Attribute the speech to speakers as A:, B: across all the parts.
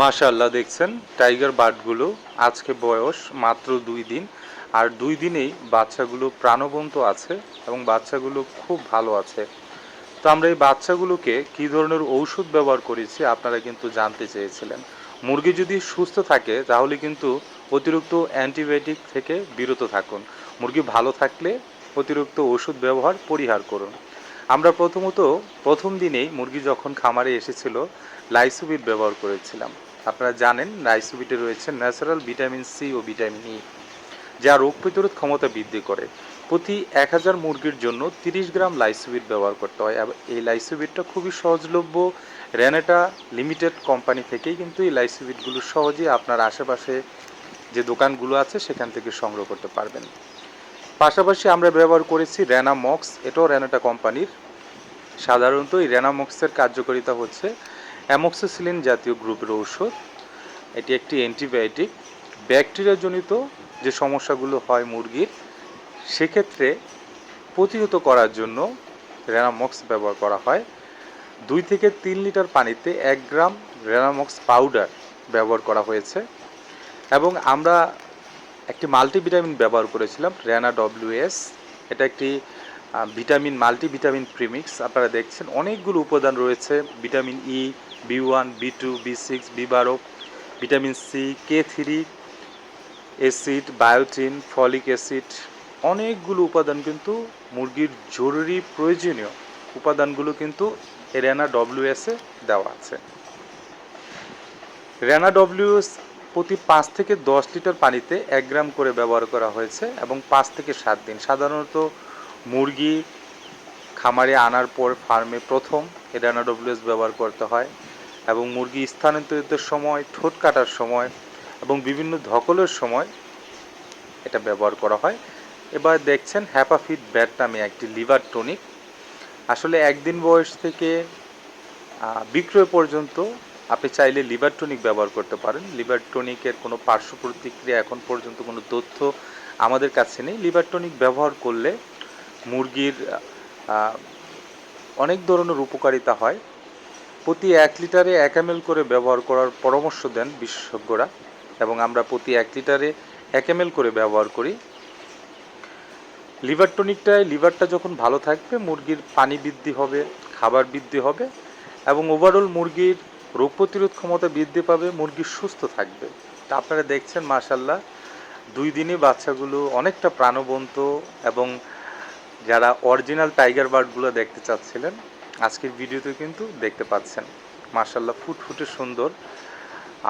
A: মাশাআল্লাহ, দেখছেন? টাইগার বার্ডগুলো আজকে বয়স মাত্র দুই দিন। আর দুই দিনেই বাচ্চাগুলো প্রাণবন্ত আছে এবং বাচ্চাগুলো খুব ভালো আছে। তো আমরা এই বাচ্চাগুলোকে কী ধরনের ঔষধ ব্যবহার করেছি আপনারা কিন্তু জানতে চেয়েছিলেন। মুরগি যদি সুস্থ থাকে, তাহলে কিন্তু অতিরিক্ত অ্যান্টিবায়োটিক থেকে বিরত থাকুন। মুরগি ভালো থাকলে অতিরিক্ত ওষুধ ব্যবহার পরিহার করুন। আমরা প্রথমত প্রথম দিনেই মুরগি যখন খামারে এসেছিল, লাইসোবিট ব্যবহার করেছিলাম। আপনারা জানেন, লাইসোবিটে রয়েছে ন্যাচারাল ভিটামিন সি ও ভিটামিন ই, যা রোগ প্রতিরোধ ক্ষমতা বৃদ্ধি করে। প্রতি এক হাজার মুরগির জন্য তিরিশ গ্রাম লাইসোবিট ব্যবহার করতে হয়। এই লাইসোবিটটা খুবই সহজলভ্য। রেনেটা লিমিটেড কোম্পানি থেকেই কিন্তু এই লাইসোবিটগুলো সহজেই আপনার আশেপাশে যে দোকানগুলো আছে, সেখান থেকে সংগ্রহ করতে পারবেন। পাশাপাশি আমরা ব্যবহার করেছি র্যানামক্স এটাও র্যানাটা কোম্পানির। সাধারণত এই র্যানামক্সের কার্যকারিতা হচ্ছে অ্যামক্সিসিলিন জাতীয় গ্রুপের ঔষধ। এটি একটি অ্যান্টিবায়োটিক। ব্যাকটেরিয়াজনিত যে সমস্যাগুলো হয় মুরগির, সেক্ষেত্রে প্রতিহত করার জন্য র্যানামক্স ব্যবহার করা হয়। দুই থেকে তিন লিটার পানিতে এক গ্রাম র্যানামক্স পাউডার ব্যবহার করা হয়েছে। এবং আমরা একটি মাল্টিভিটামিন ব্যবহার করেছিলাম র্যানা ডব্লিউএস এটা একটি ভিটামিন, মাল্টিভিটামিন প্রিমিক্স। আপনারা দেখছেন, অনেকগুলো উপাদান রয়েছে। Vitamin E B one B two B six B বারো vitamin C K three acid biotin folic acid অনেকগুলো উপাদান কিন্তু মুরগির জরুরি প্রয়োজনীয়। উপাদানগুলো কিন্তু রেনা ডব্লিউএসে দেওয়া আছে। র্যানা ডব্লিউএস প্রতি পাঁচ থেকে দশ লিটার পানিতে এক গ্রাম করে ব্যবহার করা হয়েছে এবং পাঁচ থেকে সাত দিন। সাধারণত মুরগি খামারে আনার পর ফার্মে প্রথম র্যানা ডব্লিউএস ব্যবহার করতে হয় এবং মুরগি স্থানান্তরিতের সময়, ঠোঁট কাটার সময় এবং বিভিন্ন ধকলের সময় এটা ব্যবহার করা হয়। এবার দেখছেন হ্যাপাফিট ব্যাট নামে একটি লিভার টনিক। আসলে একদিন বয়স থেকে বিক্রয় পর্যন্ত আপনি চাইলে লিভার টনিক ব্যবহার করতে পারেন। লিভার টনিকের কোনো পার্শ্ব প্রতিক্রিয়া এখন পর্যন্ত কোনো তথ্য আমাদের কাছে নেই। লিভার টনিক ব্যবহার করলে মুরগির অনেক ধরনের উপকারিতা হয়। প্রতি এক লিটারে এক এম করে ব্যবহার করার পরামর্শ দেন বিশেষজ্ঞরা এবং আমরা প্রতি এক লিটারে এক এম করে ব্যবহার করি। লিভার টনিকটায় লিভারটা যখন ভালো থাকবে, মুরগির পানি বৃদ্ধি হবে, খাবার বৃদ্ধি হবে এবং ওভারঅল মুরগির রোগ প্রতিরোধ ক্ষমতা বৃদ্ধি পাবে, মুরগি সুস্থ থাকবে। তা আপনারা দেখছেন মাশাল্লাহ দুই দিনই বাচ্চাগুলো অনেকটা প্রাণবন্ত এবং যারা অরিজিনাল টাইগার বার্ডগুলো দেখতে চাচ্ছিলেন, আজকের ভিডিওতে কিন্তু দেখতে পাচ্ছেন। মাশাল্লাহ ফুটফুটে সুন্দর।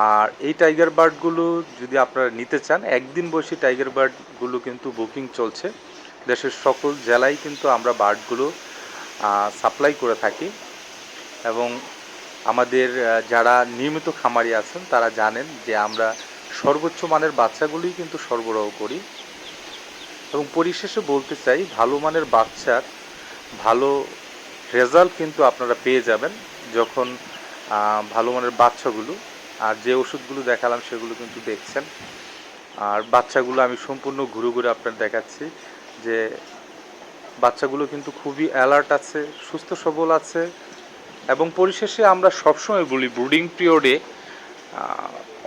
A: আর এই টাইগার বার্ডগুলো যদি আপনারা নিতে চান, একদিন বসে টাইগার বার্ডগুলো কিন্তু বুকিং চলছে। দেশের সকল জেলায় কিন্তু আমরা বার্ডগুলো সাপ্লাই করে থাকি। এবং আমাদের যারা নিয়মিত খামারি আছেন, তারা জানেন যে আমরা সর্বোচ্চ মানের বাচ্চাগুলোই কিন্তু সরবরাহ করি। এবং পরিশেষে বলতে চাই, ভালো মানের বাচ্চার ভালো রেজাল্ট কিন্তু আপনারা পেয়ে যাবেন যখন ভালো মানের বাচ্চাগুলো, আর যে ওষুধগুলো দেখালাম সেগুলো কিন্তু দেখছেন। আর বাচ্চাগুলো আমি সম্পূর্ণ ঘুরে ঘুরে আপনার দেখাচ্ছি যে বাচ্চাগুলো কিন্তু খুবই অ্যালার্ট আছে, সুস্থ সবল আছে এবং পরিশেষে আমরা সবসময় বলি ব্রুডিং পিরিয়ডে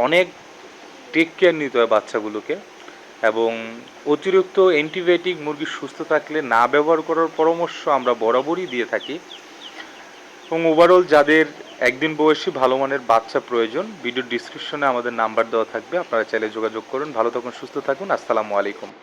A: অনেক টেক কেয়ার নিতে হয় বাচ্চাগুলোকে এবং অতিরিক্ত অ্যান্টিবায়োটিক মুরগি সুস্থ থাকলে না ব্যবহার করার পরামর্শ আমরা বরাবরই দিয়ে থাকি। এবং ওভারঅল যাদের একদিন বয়সী ভালো মানের বাচ্চা প্রয়োজন ভিডিও ডিসক্রিপশনে আমাদের নাম্বার দেওয়া থাকবে। আপনারা চাইলে যোগাযোগ করুন। ভালো থাকুন, সুস্থ থাকুন। আসসালামু আলাইকুম।